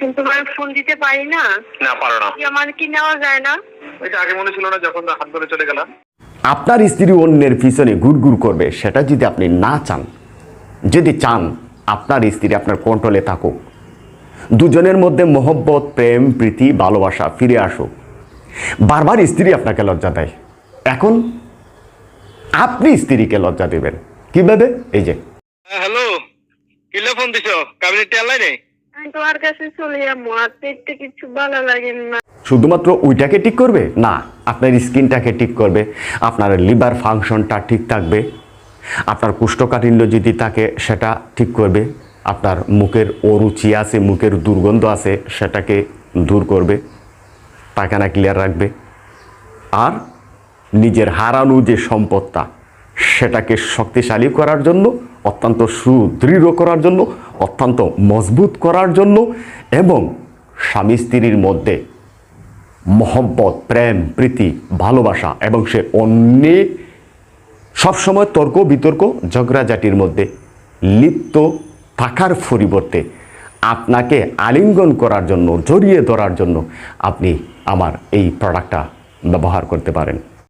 কিন্তু আমি ফোন দিতে পারি না। না পারো না। আমার কি নেওয়া যায় না? এটা আগে মনে ছিল না যখন হাত ধরে চলে গেলাম। আপনার স্ত্রী অন্যের পিছনে গুড়গুড় করবে সেটা যদি আপনি না চান যদি চান আপনার স্ত্রী আপনার কন্ট্রোলে থাকুক দুজনের মধ্যে মোহব্বত প্রেম প্রীতি ভালোবাসা ফিরে আসুক বারবার স্ত্রী আপনাকে লজ্জা দেয়। এখন আপনি স্ত্রীকে লজ্জা দেবেন। কীভাবে? এই যে। হ্যালো কিলে ফোন দিছো? কাবিনেট টেলাই নেই শুধুমাত্র ওইটাকে ঠিক করবে? না, আপনার স্কিনটাকে ঠিক করবে, আপনার লিভার ফাংশনটা ঠিক থাকবে, আপনার কুষ্ঠকাঠিন্য যদি থাকে সেটা ঠিক করবে, আপনার মুখের অরুচি আছে, মুখের দুর্গন্ধ আছে, সেটাকে দূর করবে, পায়খানা ক্লিয়ার রাখবে, আর নিজের হারানো যে সম্পদটা সেটাকে শক্তিশালী করার জন্য, অত্যন্ত সুদৃঢ় করার জন্য, অত্যন্ত মজবুত করার জন্য এবং স্বামী স্ত্রীর মধ্যে মহব্বত, প্রেম, প্রীতি, ভালোবাসা এবং সে অন্যে সবসময় তর্ক, বিতর্ক, ঝগড়াঝাটির মধ্যে লিপ্ত থাকার পরিবর্তে আপনাকে আলিঙ্গন করার জন্য, জড়িয়ে ধরার জন্য আপনি আমার এই প্রোডাক্টটা ব্যবহার করতে পারেন।